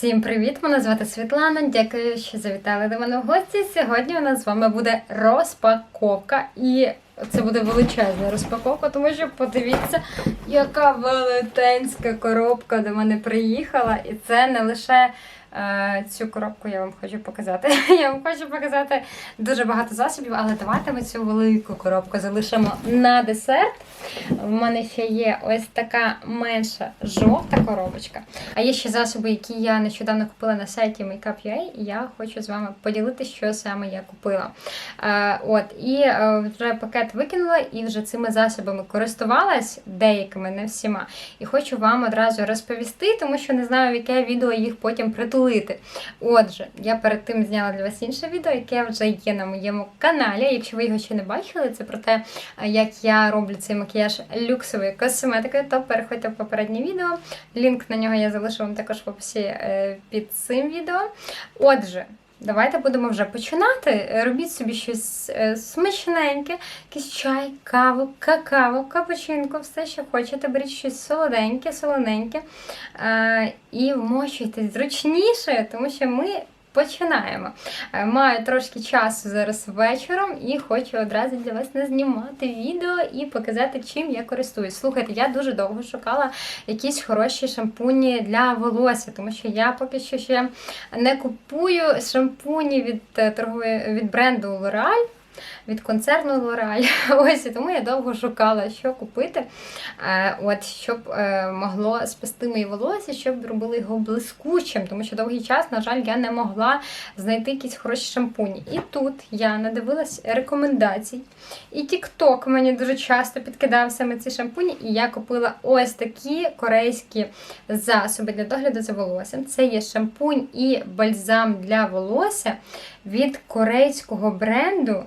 Всім привіт! Мене звати Світлана. Дякую, що завітали до мене в гості. Сьогодні у нас з вами буде розпаковка, і це буде величезна розпаковка, тому що подивіться, яка велетенська коробка до мене приїхала. І це не лише цю коробку я вам хочу показати. Я вам хочу показати дуже багато засобів, але давайте ми цю велику коробку залишимо на десерт. У мене ще є ось така менша жовта коробочка. А є ще засоби, які я нещодавно купила на сайті Makeup.ua, і я хочу з вами поділитися, що саме я купила. Е, от, і е, вже пакет викинула, і вже цими засобами користувалась деякими, не всіма. І хочу вам одразу розповісти, тому що не знаю, в яке відео їх потім притулити. Отже, я перед тим зняла для вас інше відео, яке вже є на моєму каналі. Якщо ви його ще не бачили, це про те, як я роблю цей макіяж люксовою косметикою, то переходьте в попереднє відео. Лінк на нього я залишу вам також в описі е, під цим відео. Отже. Давайте будемо вже починати. Робіть собі щось е, смачненьке, якийсь чай, каву, какао, капучинку, все, що хочете. Беріть щось солоденьке, солоненьке е, і вмощуйтесь зручніше, тому що ми починаємо. Е, Маю трошки часу зараз вечором і хочу одразу для вас не знімати відео і показати, чим я користуюсь. Слухайте, я дуже довго шукала якісь хороші шампуні для волосся, тому що я поки що ще не купую шампуні від е, торгової від бренду L'Oreal. Від концерну L'Oreal. Ось і тому я довго шукала, що купити, е, от, щоб е, могло спасти мої волосся, щоб робили його блискучим, тому що довгий час, на жаль, я не могла знайти якісь хороші шампуні. І тут я надивилась рекомендацій. І TikTok мені дуже часто підкидав саме ці шампуні, і я купила ось такі корейські засоби для догляду за волоссям. Це є шампунь і бальзам для волосся від корейського бренду.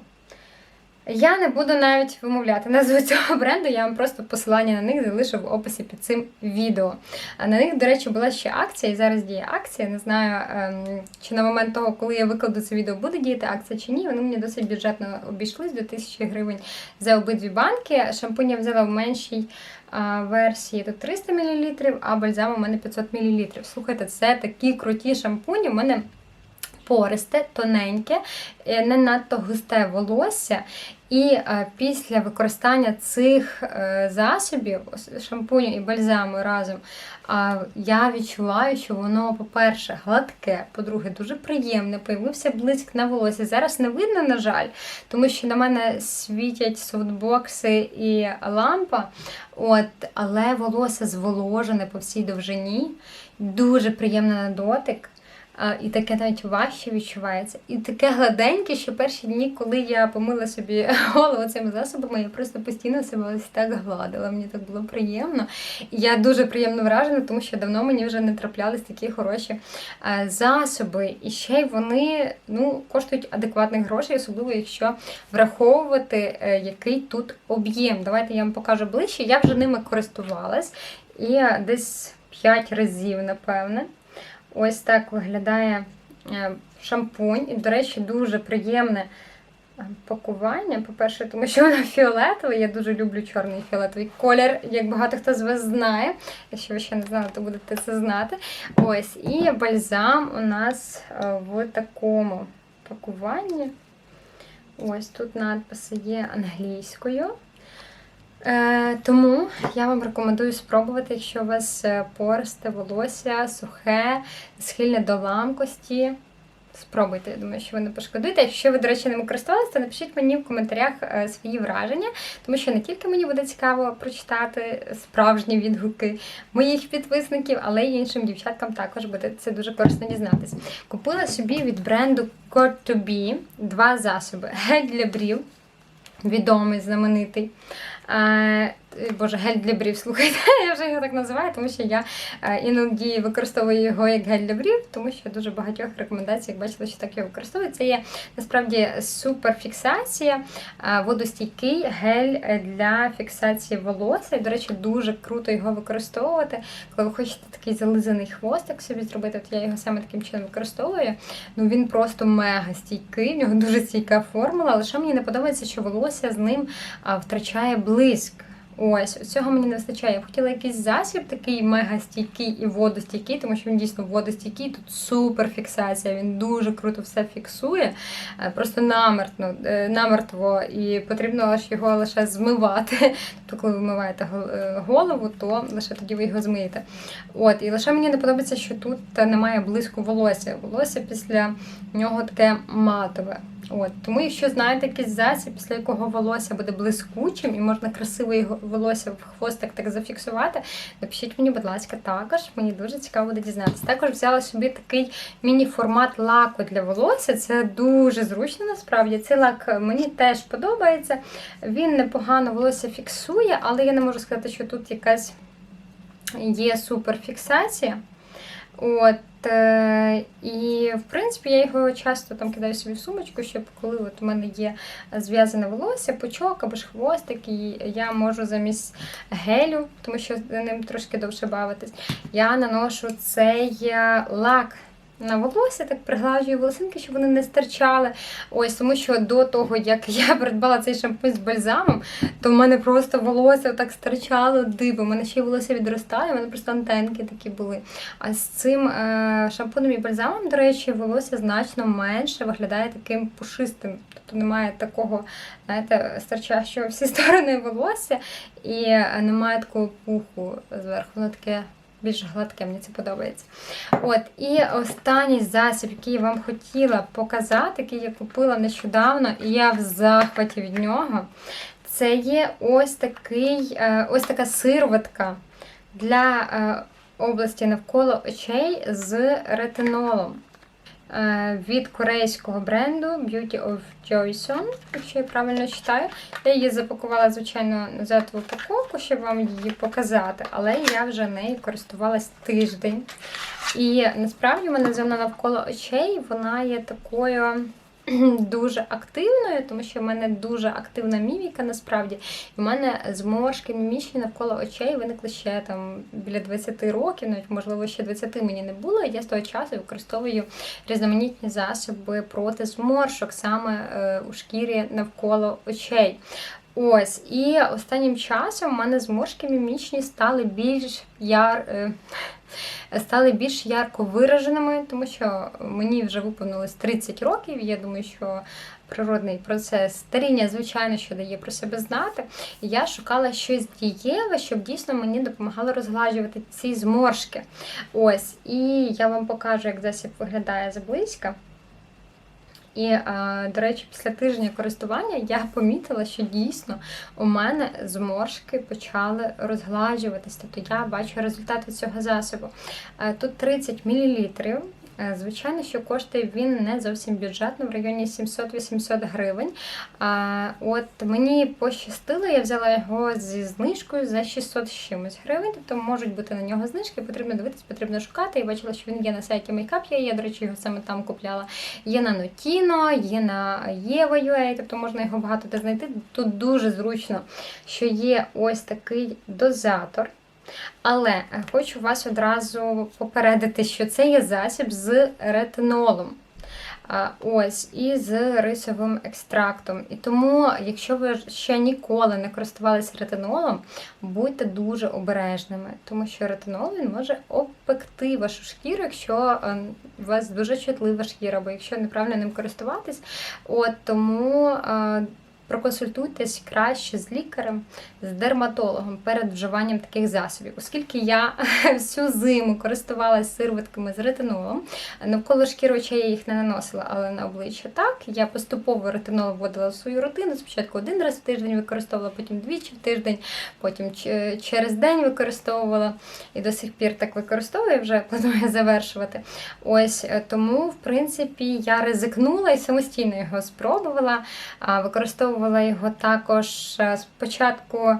Я не буду навіть вимовляти назву цього бренду, я вам просто посилання на них залишу в описі під цим відео. На них, до речі, була ще акція, і зараз діє акція. Не знаю, ем, чи на момент того, коли я викладу це відео, буде діяти акція чи ні. Вони мені досить бюджетно обійшлись до 1000 гривень за обидві банки. Шампунь я взяла в меншій версії тут 300 мл, а бальзам у мене 500 мл. Слухайте, це такі круті шампуні. У мене пористе, тоненьке, е, не надто густе волосся. І е, після використання цих е, засобів, шампуню і бальзаму разом, я відчуваю, що воно, по-перше, гладке, по-друге, дуже приємне, появився блиск на волосі. Зараз не видно, на жаль, тому що на мене світять софтбокси і лампа. От, але волосся зволожене по всій довжині, дуже приємне на дотик. І таке навіть важче відчувається. І таке гладеньке, що перші дні, коли я помила собі голову цими засобами, я просто постійно себе ось так гладила. Мені так було приємно. І я дуже приємно вражена, тому що давно мені вже не траплялись такі хороші е, засоби. І ще й вони ну, коштують адекватних грошей, особливо якщо враховувати, е, який тут об'єм. Давайте я вам покажу ближче. Я вже ними користувалась і десь 5 разів, напевне. Ось так виглядає е, шампунь. І, до речі, дуже приємне е, пакування. По-перше, тому що воно фіолетове. Я дуже люблю чорний фіолетовий колір, як багато хто з вас знає. Якщо ви ще не знали, то будете це знати. Ось, і бальзам у нас е, в такому пакуванні. Ось тут надписи є англійською. Е, тому я вам рекомендую спробувати, якщо у вас е, пористе волосся, сухе, схильне до ламкості. Спробуйте, я думаю, що ви не пошкодуєте. Якщо ви, до речі, ними користувалися, напишіть мені в коментарях е, свої враження, тому що не тільки мені буде цікаво прочитати справжні відгуки моїх підписників, але й іншим дівчаткам також буде це дуже корисно дізнатися. Купила собі від бренду Got2Be два засоби: гель для брів, відомий, знаменитий. Е, Боже, гель для брів, слухайте, я вже його так називаю, тому що я е, іноді використовую його як гель для брів, тому що дуже багатьох рекомендацій, як бачила, що так його використовують. Це є насправді суперфіксація, е, водостійкий гель для фіксації волосся. До речі, дуже круто його використовувати. Коли ви хочете такий зализаний хвостик собі зробити, от я його саме таким чином використовую. Ну він просто мега стійкий, в нього дуже стійка формула. Що мені не подобається, що волосся з ним втрачає блиск. Ось, цього мені не вистачає. Я б хотіла якийсь засіб, такий мега стійкий і водостійкий, тому що він дійсно водостійкий. Тут супер фіксація, він дуже круто все фіксує, е, просто намертно, е, намертво, і потрібно аж його лише змивати. Тобто, коли ви вмиваєте е, голову, то лише тоді ви його змиєте. От, і лише мені не подобається, що тут немає блиску волосся. Волосся після нього таке матове. От, тому, якщо знаєте якийсь засіб, після якого волосся буде блискучим і можна красиво його волосся в хвостик так зафіксувати, напишіть мені, будь ласка, також. Мені дуже цікаво буде дізнатися. Також взяла собі такий міні-формат лаку для волосся. Це дуже зручно насправді. Цей лак мені теж подобається. Він непогано волосся фіксує, але я не можу сказати, що тут якась є суперфіксація. От, е, і в принципі я його часто там кидаю собі в сумочку, щоб коли от у мене є зв'язане волосся, пучок або ж хвостик, і я можу замість гелю, тому що ним трошки довше бавитись, я наношу цей е, лак. На волосся так пригладжую волосинки, щоб вони не стирчали. Ось тому, що до того, як я придбала цей шампунь з бальзамом, то в мене просто волосся так стирчало диво. У мене ще й волосся відростає, мене просто антенки такі були. А з цим е, шампунем і бальзамом, до речі, волосся значно менше виглядає таким пушистим. Тобто немає такого, знаєте, стирчащого всі сторони волосся і е, немає такого пуху зверху. Воно таке більш гладке, мені це подобається. От, і останній засіб, який я вам хотіла показати, який я купила нещодавно, і я в захваті від нього. Це є ось такий, е, ось така сироватка для е, області навколо очей з ретинолом. Е, Від корейського бренду Beauty of Joyson, якщо я правильно читаю. Я її запакувала, звичайно, назад в упаковку, щоб вам її показати, але я вже нею користувалась тиждень. І насправді в мене зона навколо очей, вона є такою дуже активною, тому що в мене дуже активна міміка насправді. І в мене зморшки мімічні навколо очей виникли ще там біля 20 років, навіть можливо ще 20 мені не було. Я з того часу використовую різноманітні засоби проти зморшок саме е, у шкірі навколо очей. Ось, і останнім часом в мене зморшки мімічні стали більш яр. е, Стали більш ярко вираженими, тому що мені вже виповнилось 30 років. і Я думаю, що природний процес старіння, звичайно, що дає про себе знати. І я шукала щось дієве, щоб дійсно мені допомагало розгладжувати ці зморшки. Ось, і я вам покажу, як засіб виглядає заблизька. І, е, до речі, після тижня користування я помітила, що дійсно у мене зморшки почали розгладжуватись. Тобто я бачу результати цього засобу. Е, Тут 30 мл. Е, Звичайно, що коштує він не зовсім бюджетно, в районі 700-800 гривень. А, От мені пощастило, я взяла його зі знижкою за 600 з чимось гривень. Тобто можуть бути на нього знижки, потрібно дивитись, потрібно шукати. Я бачила, що він є на сайті Makeup, я, до речі, його саме там купляла. Є на Notino, є на Eva.ua, тобто можна його багато де знайти. Тут дуже зручно, що є ось такий дозатор. Але е, хочу вас одразу попередити, що це є засіб з ретинолом. Ось, і з рисовим екстрактом. І тому, якщо ви ще ніколи не користувалися ретинолом, будьте дуже обережними, тому що ретинол він може обпекти вашу шкіру, якщо е, у вас дуже чутлива шкіра, або якщо неправильно ним користуватись. От тому. Проконсультуйтесь краще з лікарем, з дерматологом перед вживанням таких засобів, оскільки я всю зиму користувалася сироватками з ретинолом. Навколо шкіри очей я їх не наносила, але на обличчя так. Я поступово ретинол вводила в свою рутину. Спочатку один раз в тиждень використовувала, потім двічі в тиждень, потім через день використовувала і до сих пір так використовую, вже планую завершувати. Ось е, тому, в принципі, я ризикнула і самостійно його спробувала. А, Використовувала його також е, спочатку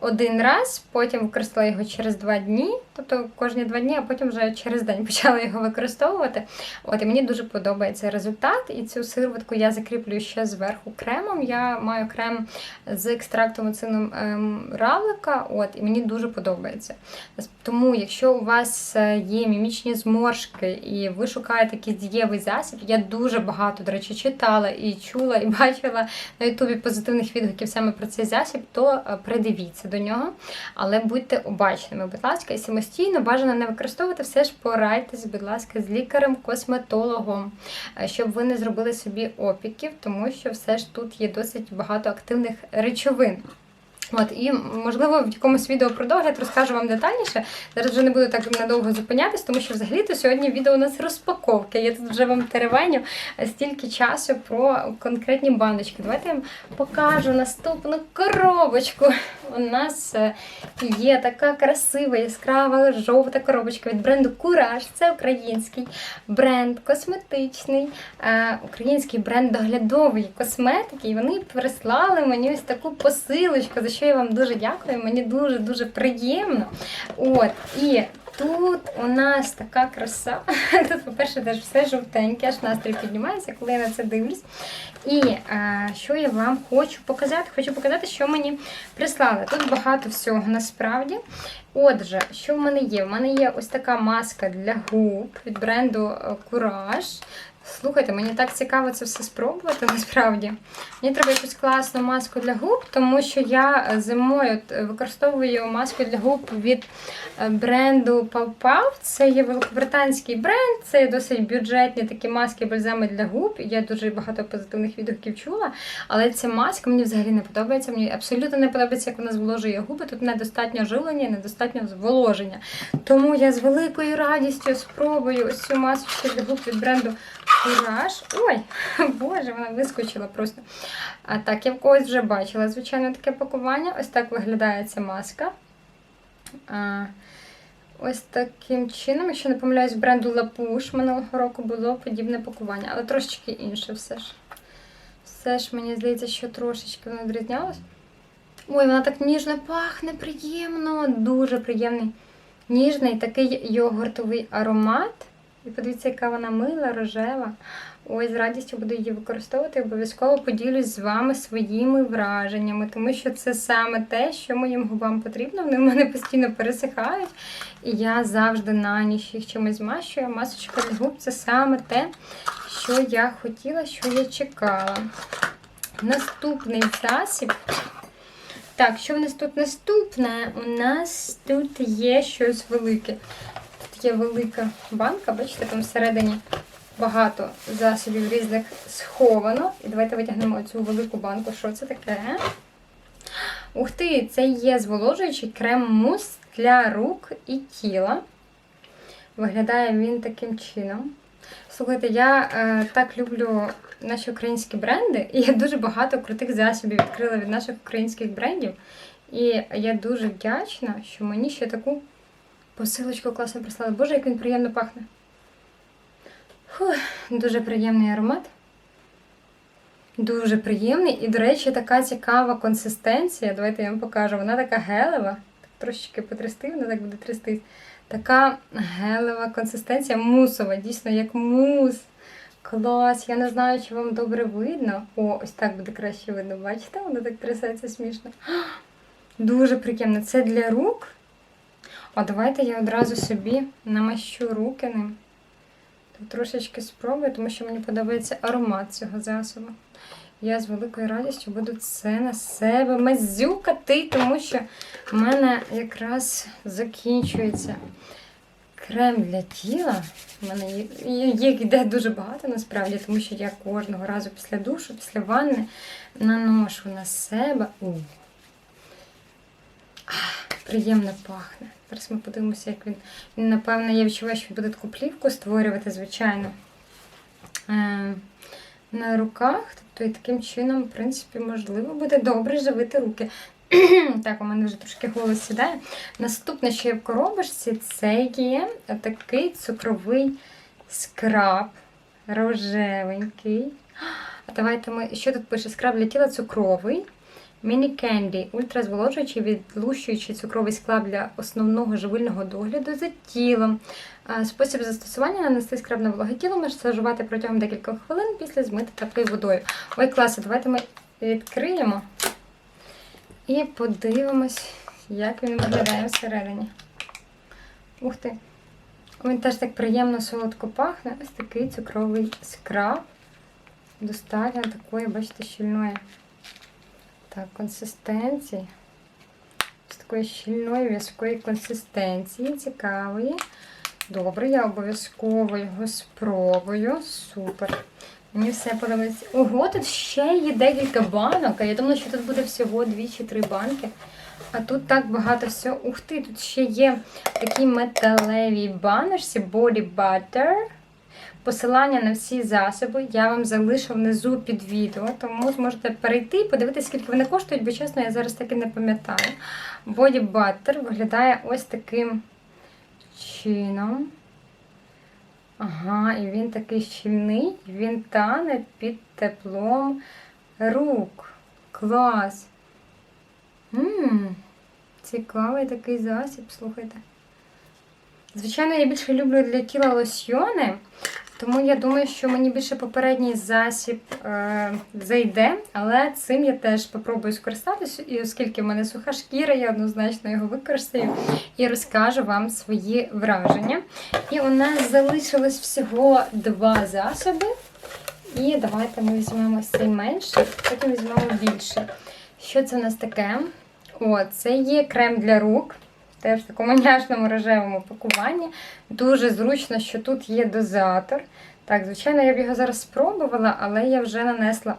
один раз, потім використала його через два дні. Тобто кожні два дні, а потім вже через день почала його використовувати. От і мені дуже подобається результат. І цю сироватку я закріплюю ще зверху кремом. Я маю крем з екстрактом оцином ем, равлика, от, і мені дуже подобається. Тому, якщо у вас е, є мімічні зморшки і ви шукаєте якийсь дієвий засіб, я дуже багато, до речі, читала і чула, і бачила на Ютубі позитивних відгуків саме про цей засіб, то е, придивіться до нього. Але будьте обачними, будь ласка, і самостійно бажано не використовувати, все ж порадьтесь, будь ласка, з лікарем-косметологом, е, щоб ви не зробили собі опіків, тому що все ж тут є досить багато активних речовин. От, і можливо в якомусь відео про догляд розкажу вам детальніше. Зараз вже не буду так надовго зупинятись, тому що взагалі-то сьогодні відео у нас розпаковка. Я тут вже вам теревеню стільки часу про конкретні баночки. Давайте я вам покажу наступну коробочку. У нас е, є така красива, яскрава жовта коробочка від бренду Кураж. Це український бренд косметичний, е, український бренд доглядової косметики. І вони прислали мені ось таку посилочку, що я вам дуже дякую. Мені дуже-дуже приємно. От, і Тут у нас така краса. Тут, по-перше, теж все жовтеньке, аж настрій піднімається, коли я на це дивлюсь. І а, що я вам хочу показати? Хочу показати, що мені прислали. Тут багато всього насправді. Отже, що в мене є? У мене є ось така маска для губ від бренду Courage. Слухайте, мені так цікаво це все спробувати насправді. Мені треба якусь класну маску для губ, тому що я зимою використовую маску для губ від е, бренду Pau Це є великобританський бренд, це досить бюджетні такі маски бальзами для губ. Я дуже багато позитивних відгуків чула. Але ця маска мені взагалі не подобається. Мені абсолютно не подобається, як вона зволожує губи. Тут недостатньо живлення, недостатньо зволоження. Тому я з великою радістю спробую ось цю масочку для губ від бренду. Кураж. Ой, боже, вона вискочила просто. А так, я в когось вже бачила, звичайно, таке пакування. Ось так виглядає ця маска. А, Ось таким чином, якщо не помиляюсь, бренду Лапуш минулого року було подібне пакування, але трошечки інше все ж. Все ж, мені здається, що трошечки воно відрізнялось. Ой, вона так ніжно пахне, приємно, дуже приємний. Ніжний такий йогуртовий аромат. І подивіться, яка вона мила, рожева. Ой, з радістю буду її використовувати. Обов'язково поділюсь з вами своїми враженнями, тому що це саме те, що моїм губам потрібно. Вони в мене постійно пересихають. І я завжди на ніч їх чимось змащую. Масочка для губ це саме те, що я хотіла, що я чекала. Наступний засіб. Так, що в нас тут наступне? У нас тут є щось велике є велика банка, бачите, там всередині багато засобів різних сховано. І давайте витягнемо цю велику банку. Що це таке? Ух ти, це є зволожуючий крем-мус для рук і тіла. Виглядає він таким чином. Слухайте, я е, так люблю наші українські бренди, і я дуже багато крутих засобів відкрила від наших українських брендів. І я дуже вдячна, що мені ще таку Посилочку класно прислали. Боже, як він приємно пахне. Фух, Дуже приємний аромат. Дуже приємний. І, до речі, така цікава консистенція. Давайте я вам покажу. Вона така гелева. Трошечки потрясти, вона так буде трястись. Така гелева консистенція, мусова, дійсно, як мус. Клас! Я не знаю, чи вам добре видно. О, ось так буде краще видно. Бачите? Воно так трясеться смішно. Дуже приємно. Це для рук. А давайте я одразу собі намащу руки ним. Тут трошечки спробую, тому що мені подобається аромат цього засобу. Я з великою радістю буду це на себе мазюкати, тому що в мене якраз закінчується крем для тіла. У мене їх йде дуже багато насправді, тому що я кожного разу після душу, після ванни наношу на себе. У. Приємно пахне. Зараз ми подивимося, як він. Він, напевно, я відчуваю, що він буде таку плівку створювати, звичайно, е, на руках. Тобто і таким чином, в принципі, можливо, буде добре живити руки. так, у мене вже трошки голос сідає. Наступне, що є в коробочці, це є такий цукровий скраб рожевенький. А давайте ми. Що тут пише? Скраб для тіла цукровий. Міні Кенді ультразволожуючий, відлущуючий цукровий склад для основного живильного догляду за тілом. Спосіб застосування нанести скраб на вологе тіло, масажувати протягом декількох хвилин після змити теплою водою. Ой, класно, давайте ми відкриємо і подивимось, як він виглядає всередині. Ух ти! Він теж так приємно солодко пахне. Ось такий цукровий скраб. Достатньо такої, бачите, щільної так, консистенції. З такої щільної в'язкої консистенції. Цікавої. Добре, я обов'язково його спробую. Супер. Мені все подобається. Ого, тут ще є декілька банок. Я думала, що тут буде всього дві чи три банки. А тут так багато всього. Ух ти, тут ще є такі металеві баночці Body Butter. Посилання на всі засоби я вам залишу внизу під відео, тому зможете перейти і подивитися, скільки вони коштують, бо чесно, я зараз таки не пам'ятаю. Body Butter виглядає ось таким чином. Ага, і він такий щільний, він тане під теплом рук. Клас! Ммм, цікавий такий засіб, слухайте. Звичайно, я більше люблю для тіла лосьйони, тому я думаю, що мені більше попередній засіб е, зайде, але цим я теж спробую скористатися, і оскільки в мене суха шкіра, я однозначно його використаю і розкажу вам свої враження. І у нас залишилось всього два засоби. І давайте ми візьмемо цей менший, потім візьмемо більший. Що це у нас таке? О, це є крем для рук. Теж в такому няшному рожевому пакуванні. Дуже зручно, що тут є дозатор. Так, звичайно, я б його зараз спробувала, але я вже нанесла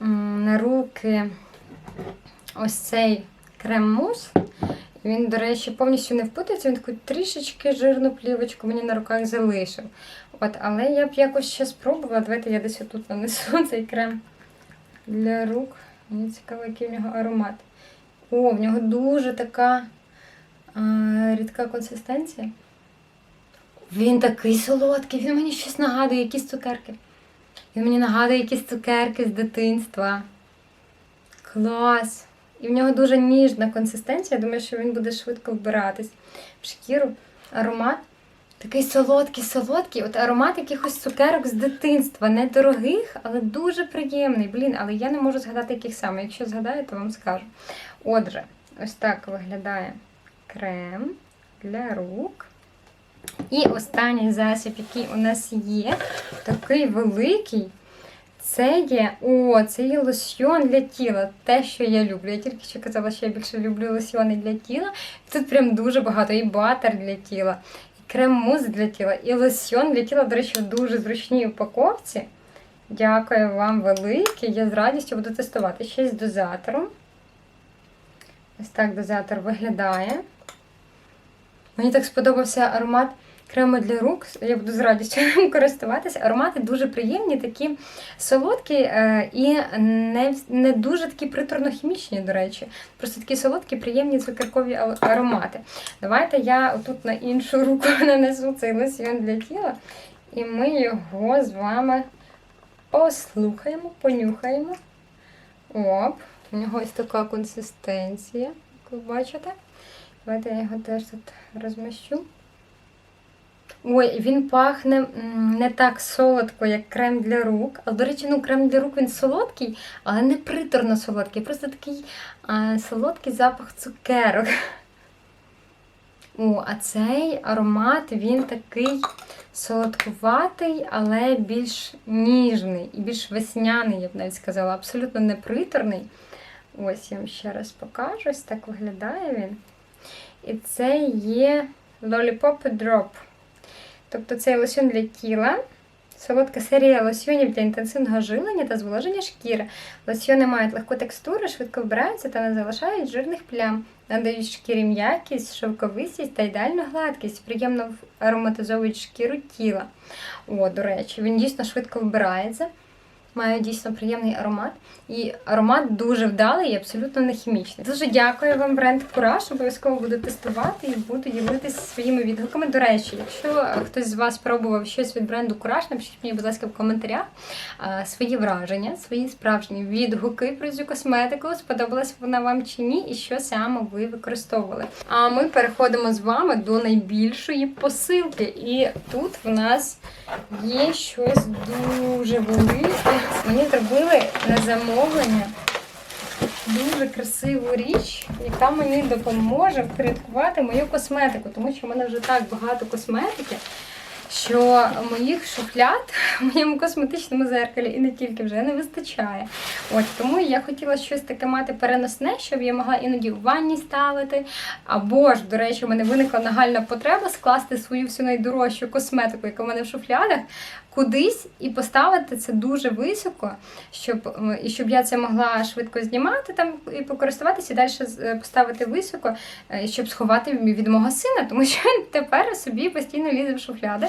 на руки ось цей крем-мус. Він, до речі, повністю не впутається, він таку трішечки жирну плівочку мені на руках залишив. От, Але я б якось ще спробувала. Давайте я десь отут нанесу цей крем для рук. Мені цікаво, який в нього аромат. О, в нього дуже така рідка консистенція. Він такий солодкий, він мені щось нагадує, якісь цукерки. Він мені нагадує якісь цукерки з дитинства. Клас! І в нього дуже ніжна консистенція. Я думаю, що він буде швидко вбиратись в шкіру. Аромат такий солодкий, солодкий. От аромат якихось цукерок з дитинства. Недорогих, але дуже приємний. Блін, але я не можу згадати, яких саме. Якщо згадаю, то вам скажу. Отже, ось так виглядає крем для рук. І останній засіб, який у нас є, такий великий. Це є о, це є лосьйон для тіла. Те, що я люблю. Я тільки що казала, що я більше люблю лосьйони для тіла. Тут прям дуже багато. І батер для тіла, і крем-мус для тіла, і лосьйон для тіла, до речі, в дуже зручній упаковці. Дякую вам велике. Я з радістю буду тестувати ще з дозатором. Ось так дозатор виглядає. Мені так сподобався аромат крему для рук. Я буду з радістю користуватися. Аромати дуже приємні, такі солодкі е, і не не дуже такі приторно-хімічні, до речі. Просто такі солодкі, приємні цукеркові аромати. Давайте я тут на іншу руку нанесу цей лосьйон для тіла, і ми його з вами послухаємо, понюхаємо. Оп, у нього ось така консистенція, як ви бачите. Давайте я його теж тут розміщу. Ой, він пахне не так солодко, як крем для рук. Але, до речі, ну, крем для рук він солодкий, але не приторно солодкий. Просто такий а, солодкий запах цукерок. О, а цей аромат він такий солодкуватий, але більш ніжний і більш весняний, я б навіть сказала, абсолютно не приторний. Ось я вам ще раз покажу. Ось так виглядає він. І це є Lollipop Drop. Тобто це лосьон для тіла. Солодка серія лосьйонів для інтенсивного жилення та зволоження шкіри. Лосьйони мають легку текстуру, швидко вбираються та не залишають жирних плям, надають шкірі м'якість, шовковистість та ідеальну гладкість, приємно ароматизовують шкіру тіла. О, до речі, він дійсно швидко вбирається. Має дійсно приємний аромат. І аромат дуже вдалий і абсолютно не хімічний. Дуже дякую вам, бренд Кураж. Обов'язково буду тестувати і буду ділитися своїми відгуками. До речі, якщо хтось з вас пробував щось від бренду Кураж, напишіть мені, будь ласка, в коментарях свої враження, свої справжні відгуки про цю косметику. Сподобалась вона вам чи ні, і що саме ви використовували. А ми переходимо з вами до найбільшої посилки. І тут в нас є щось дуже велике. Мені зробили на замовлення дуже красиву річ, яка мені допоможе впорядкувати мою косметику, тому що в мене вже так багато косметики. Що моїх шуфляд в моєму косметичному зеркалі і не тільки вже не вистачає. От тому я хотіла щось таке мати переносне, щоб я могла іноді в ванні ставити. Або ж, до речі, у мене виникла нагальна потреба скласти свою всю найдорожчу косметику, яка в мене в шуфлядах, кудись і поставити це дуже високо, щоб і щоб я це могла швидко знімати там і покористуватися, і далі поставити високо, е, щоб сховати від мого сина, тому що він тепер собі постійно лізе в шуфляди,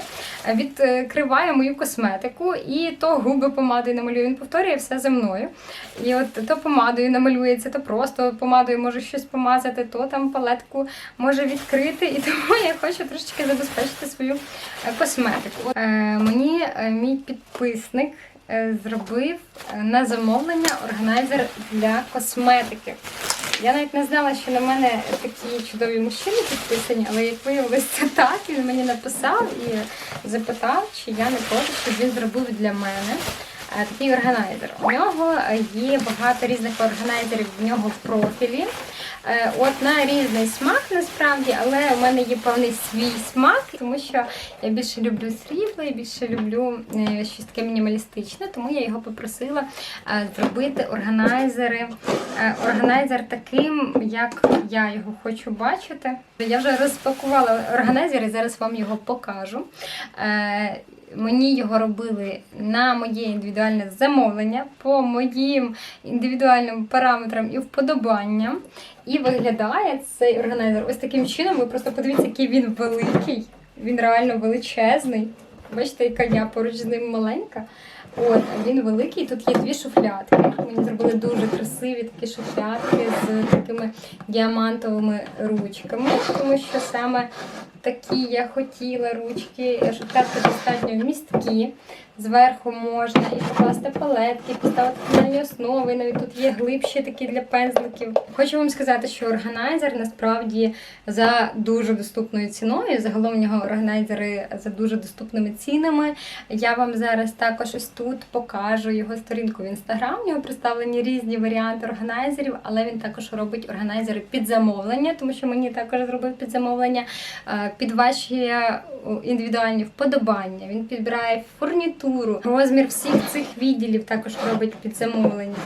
е, відкриває мою косметику, і то губи помадою намалює. Він повторює все за мною. І от то помадою намалюється, то просто помадою може щось помазати, то там палетку може відкрити. І тому я хочу трошечки забезпечити свою е, косметику. Е, мені е, мій підписник е, зробив е, на замовлення органайзер для косметики. Я навіть не знала, що на мене такі чудові мужчини підписані, але як виявилось, це так, він мені написав і запитав, чи я не проти, щоб він зробив для мене е, такий органайзер. У нього е, є багато різних органайзерів в нього в профілі. Е, От на різний смак насправді, але у мене є певний свій смак, тому що я більше люблю срібло, і більше люблю е, щось таке мінімалістичне, тому я його попросила е, зробити органайзери. Органайзер таким, як я його хочу бачити. Я вже розпакувала органайзер і зараз вам його покажу. Мені його робили на моє індивідуальне замовлення по моїм індивідуальним параметрам і вподобанням. І виглядає цей органайзер ось таким чином. Ви просто подивіться, який він великий. Він реально величезний. Бачите, яка я поруч з ним маленька. От, він великий. Тут є дві шуфлядки. Мені зробили дуже красиві такі шуфлядки з такими діамантовими ручками, тому що саме такі я хотіла ручки. Шуфлядки достатньо місткі. Зверху можна і покласти палетки, поставити фінальні основи. Навіть тут є глибші такі для пензликів. Хочу вам сказати, що органайзер насправді за дуже доступною ціною. Загалом в нього органайзери за дуже доступними цінами. Я вам зараз також ось тут покажу його сторінку в інстаграм. В нього представлені різні варіанти органайзерів, але він також робить органайзери під замовлення, тому що мені також зробив під замовлення е, під ваші е, індивідуальні вподобання. Він підбирає фурнітуру, розмір всіх цих відділів також робить під замовлення.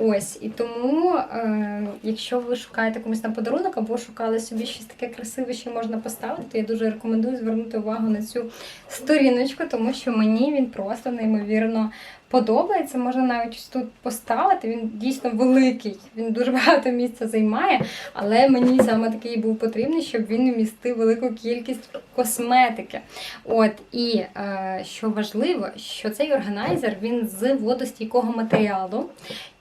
Ось і тому, е, якщо ви шукаєте комусь на подарунок або шукали собі щось таке красиве, що можна поставити, то я дуже рекомендую звернути увагу на цю сторіночку, тому що мені він просто неймовірно подобається. Можна навіть тут поставити. Він дійсно великий, він дуже багато місця займає, але мені саме такий був потрібний, щоб він містив велику кількість косметики. От і е, що важливо, що цей органайзер він з водостійкого матеріалу.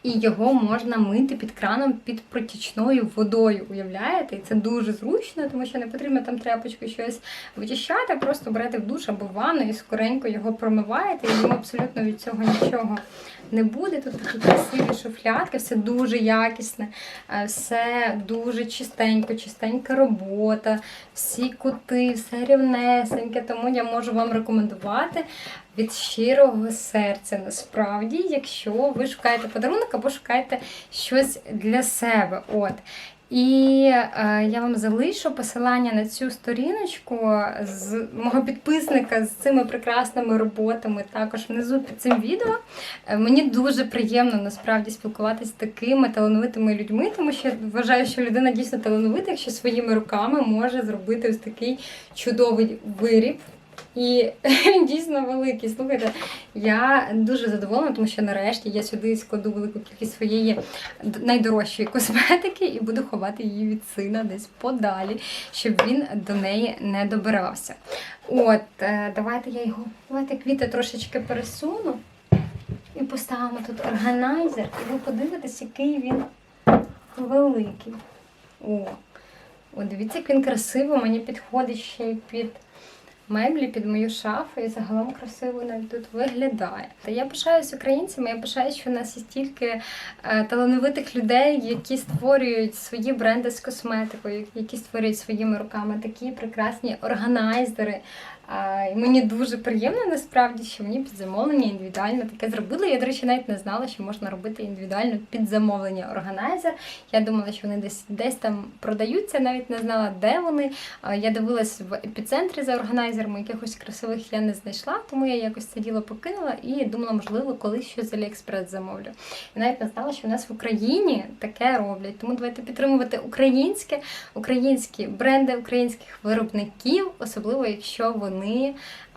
І його можна мити під краном під протічною водою. Уявляєте? І це дуже зручно, тому що не потрібно там тряпочку щось вичищати, просто берете в душ або в ванну і скоренько його промиваєте, і йому абсолютно від цього нічого не буде. Тут такі красиві шуфлядки, все дуже якісне, е, все дуже чистенько, чистенька робота, всі кути, все рівнесеньке. Тому я можу вам рекомендувати від щирого серця. Насправді, якщо ви шукаєте подарунок або шукаєте щось для себе. От. І е, я вам залишу посилання на цю сторіночку з мого підписника з цими прекрасними роботами також внизу під цим відео. Е, мені дуже приємно насправді спілкуватися з такими талановитими людьми, тому що я вважаю, що людина дійсно талановита, якщо своїми руками може зробити ось такий чудовий виріб. І дійсно великий. Слухайте, я дуже задоволена, тому що нарешті я сюди складу велику кількість своєї найдорожчої косметики і буду ховати її від сина десь подалі, щоб він до неї не добирався. От, е, давайте я його, давайте квіти трошечки пересуну і поставимо тут органайзер, і ви подивитесь, який він великий. О, о, дивіться, як він красиво мені підходить ще й під меблі, під мою шафу і загалом красиво навіть тут виглядає. Та я пишаюсь українцями, я пишаюсь, що в нас є стільки е, талановитих людей, які створюють свої бренди з косметикою, які створюють своїми руками такі прекрасні органайзери. І мені дуже приємно насправді, що мені під замовлення індивідуально таке зробили. Я, до речі, навіть не знала, що можна робити індивідуально під замовлення органайзер. Я думала, що вони десь десь там продаються, навіть не знала, де вони. Я дивилась в епіцентрі за органайзерами, якихось красивих я не знайшла, тому я якось це діло покинула і думала, можливо, колись щось з Аліекспрес замовлю. І навіть не знала, що в нас в Україні таке роблять. Тому давайте підтримувати українське, українські бренди українських виробників, особливо якщо вони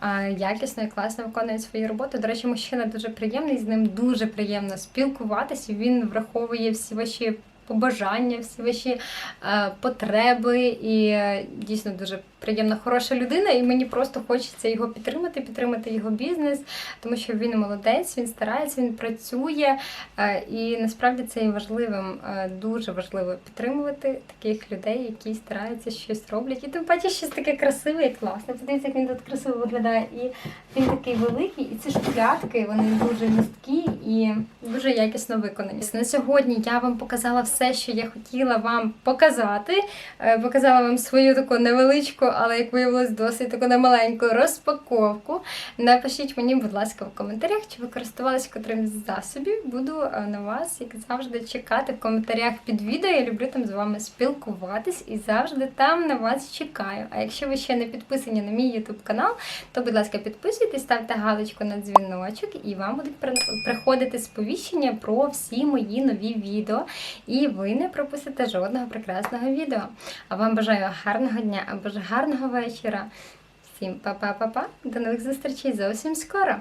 а, якісно і класно виконують свою роботу. До речі, мужчина дуже приємний, з ним дуже приємно спілкуватися. Він враховує всі ваші побажання, всі ваші е, потреби, і е, дійсно дуже приємна, хороша людина. І мені просто хочеться його підтримати, підтримати його бізнес, тому що він молодець, він старається, він працює. Е, і насправді це є важливим, е, дуже важливо підтримувати таких людей, які стараються щось роблять. І тим паче щось таке красиве і класне. Подивіться, як він тут красиво виглядає. І він такий великий, і ці шпилятки, вони дуже місткі і дуже якісно виконані. На сьогодні я вам показала все, що я хотіла вам показати. Е, Показала вам свою таку невеличку, але як виявилось, досить таку немаленьку розпаковку. Напишіть мені, будь ласка, в коментарях, чи ви користувалися котрим з засобів. Буду е, на вас, як завжди, чекати в коментарях під відео. Я люблю там з вами спілкуватись і завжди там на вас чекаю. А якщо ви ще не підписані на мій YouTube канал, то, будь ласка, підписуйтесь, ставте галочку на дзвіночок, і вам будуть приходити сповіщення про всі мої нові відео. І ви не пропустите жодного прекрасного відео. А вам бажаю гарного дня або ж гарного вечора. Всім па-па-па-па. До нових зустрічей зовсім скоро.